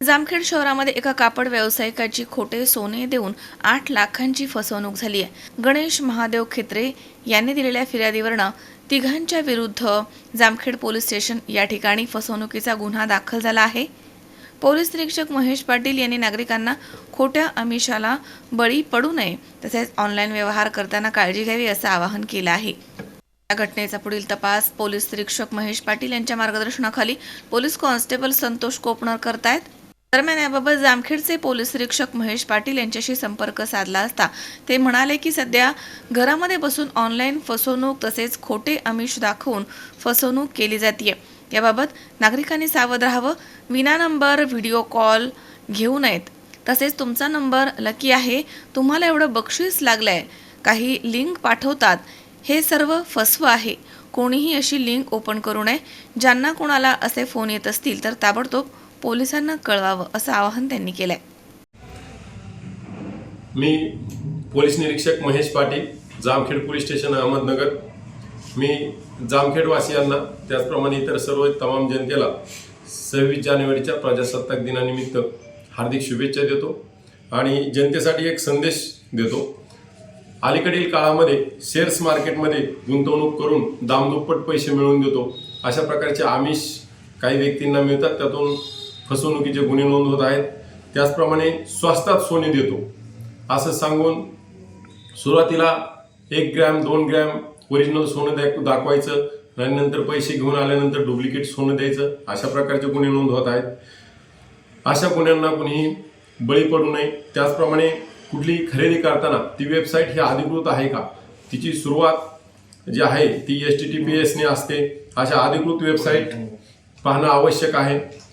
जामखेड शहरामध्ये एका कापड व्यावसायिकाची खोटे सोने देऊन आठ लाखांची फसवणूक झाली आहे. गणेश महादेव खेत्रे यांनी दिलेल्या फिर्यादीवरनं तिघांच्या विरुद्ध जामखेड पोलीस स्टेशन या ठिकाणी फसवणुकीचा गुन्हा दाखल झाला आहे. पोलीस निरीक्षक महेश पाटील यांनी नागरिकांना खोट्या आमिषाला बळी पडू नये तसेच ऑनलाईन व्यवहार करताना काळजी घ्यावी असं आवाहन केलं आहे. या घटनेचा पुढील तपास पोलीस निरीक्षक महेश पाटील यांच्या मार्गदर्शनाखाली पोलीस कॉन्स्टेबल संतोष कोपणर करतायत. दरम्यान याबाबत जामखेडचे पोलीस निरीक्षक महेश पाटील यांच्याशी संपर्क साधला असता ते म्हणाले की सध्या घरामध्ये बसून ऑनलाईन फसवणूक तसेच खोटे आमिष दाखवून फसवणूक केली जाते याबाबत नागरिकांनी सावध राहावं विना नंबर व्हिडिओ कॉल घेऊ नयेत. तसेच तुमचा नंबर लकी आहे तुम्हाला एवढं बक्षीस लागलं आहे काही लिंक पाठवतात हे सर्व फसवं आहे. कोणीही अशी लिंक ओपन करू नये. ज्यांना कोणाला असे फोन येत असतील तर ताबडतोब पोलिसांना कळवावं असं आवाहन त्यांनी केलंय. मी पोलीस निरीक्षक महेश पाटील जामखेड पोलीस स्टेशन अहमदनगर. मी जामखेडवासियांना त्याचप्रमाणे इतर सर्व तमाम जनतेला सव्वीस जानेवारीच्या प्रजासत्ताक दिनानिमित्त हार्दिक शुभेच्छा देतो आणि जनतेसाठी एक संदेश देतो. अलीकडील काळामध्ये शेअर्स मार्केटमध्ये गुंतवणूक करून दामदुप्पट पैसे मिळवून देतो. अशा प्रकारचे आमिष काही व्यक्तींना मिळतात त्यातून फसवणुकीचे गुन्हे नोंद होत आहेत. त्याचप्रमाणे स्वस्तात सोने देतो. असं सांगून सुरुवातीला एक ग्रॅम दोन ग्रॅम ओरिजिनल सोनं द्या दाखवायचं. आणि नंतर पैसे घेऊन आल्यानंतर डुप्लिकेट सोनं द्यायचं. अशा प्रकारचे गुन्हे नोंद होत आहेत. अशा गुन्ह्यांना कुणीही बळी पडू नये. त्याचप्रमाणे कुठली खरेदी करताना ती वेबसाईट ही अधिकृत आहे का? तिची सुरुवात जी आहे ती एस टी टी पी एसने असते. अशा अधिकृत वेबसाईट पाहणं आवश्यक आहे.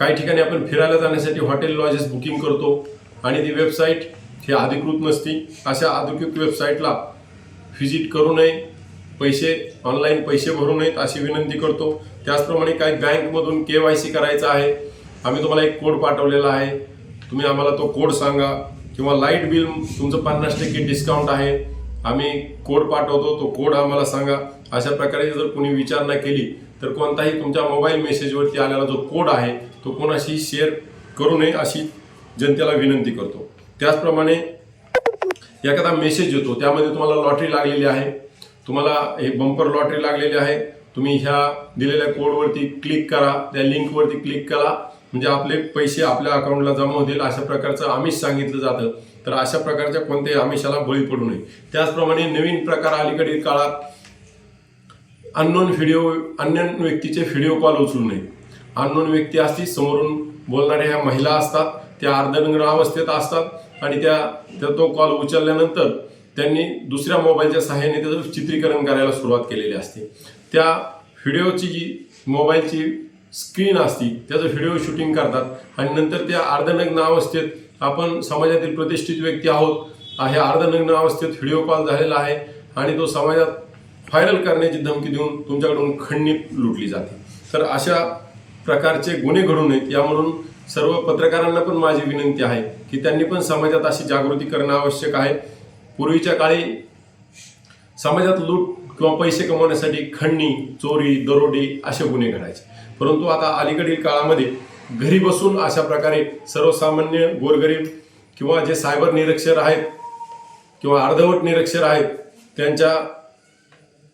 काही ठिकाणी आपण फिरायला जाण्यासाठी हॉटेल लॉजेस बुकिंग करतो आणि ती वेबसाईट ही अधिकृत नसती. अशा अधिकृत वेबसाईटला व्हिजिट करू नये. पैसे ऑनलाईन पैसे भरू नयेत अशी विनंती करतो. त्याचप्रमाणे काही बँकमधून के वाय सी करायचं आहे. आम्ही तुम्हाला एक कोड पाठवलेला आहे. तुम्ही आम्हाला तो कोड सांगा. किंवा लाइट बिल तुमचं पन्नास टक्के डिस्काउंट आहे. आम्ही कोड पाठवतो. तो कोड आम्हाला सांगा. अशा प्रकारे जर कोणी विचारणा केली तर कोणताही तुमच्या मोबाईल मेसेजवरती आलेला जो कोड आहे तो कोणाशी शेअर करू नये अशी जनतेला विनंती करतो. त्याचप्रमाणे एखादा मेसेज येतो त्यामध्ये तुम्हाला लॉटरी लागलेली आहे. तुम्हाला हे बंपर लॉटरी लागलेली आहे. तुम्ही ह्या दिलेल्या कोडवरती क्लिक करा त्या लिंकवरती क्लिक करा. म्हणजे आपले पैसे आपल्या अकाउंटला जमा होतील अशा प्रकारचं आमिष सांगितलं जातं. तर अशा प्रकारच्या कोणत्याही आमिषाला बळी पडू नये. त्याचप्रमाणे नवीन प्रकार अलीकडील काळात अननोन व्हिडिओ अननोन व्यक्तीचे व्हिडिओ कॉल उचलू नये. अननोन व्यक्ती असती समोरून बोलणाऱ्या ह्या महिला असतात त्या अर्धनग्न अवस्थेत असतात आणि त्या त्या तो कॉल उचलल्यानंतर त्यांनी दुसऱ्या मोबाईलच्या सहाय्याने त्याचं चित्रीकरण करायला सुरुवात केलेली असते. त्या व्हिडिओची जी मोबाईलची स्क्रीन असती त्याचं व्हिडिओ शूटिंग करतात आणि नंतर त्या अर्धनग्न अवस्थेत आपण समाजातील प्रतिष्ठित व्यक्ती आहोत. हे अर्धनग्न अवस्थेत व्हिडिओ कॉल झालेला आहे आणि तो समाजात व्हायरल करण्याची धमकी देऊन तुमच्याकडून खंडणी लुटली जाते. तर अशा प्रकारचे गुन्हे घडू नयेत म्हणून सर्व पत्रकारांना पण माझी विनंती आहे की त्यांनी पण समाजात अशी जागृती करणं आवश्यक आहे. पूर्वीच्या काळी समाजात लूट किंवा पैसे कमवण्यासाठी खंडणी चोरी दरोडी असे गुन्हे घडायचे. परंतु आता अलीकडील काळामध्ये घरी बसून अशा प्रकारे सर्वसामान्य गोरगरीब किंवा जे सायबर निरक्षर आहेत किंवा अर्धवट निरक्षर आहेत त्यांच्या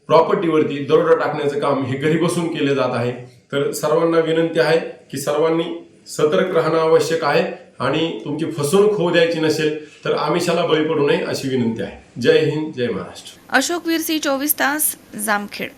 प्रॉपर्टीवरती दरोडा टाकण्याचं काम हे घरी बसून केले जात आहे. तर सर्वांना विनंती आहे की सर्वांनी सतर्क राहणं आवश्यक आहे आणि तुमची फसवणूक होऊ द्यायची नसेल तर आमिषाला बळी पडू नये अशी विनंती आहे. जय हिंद जय महाराष्ट्र. अशोक वीरसी चोवीस तास जामखेड.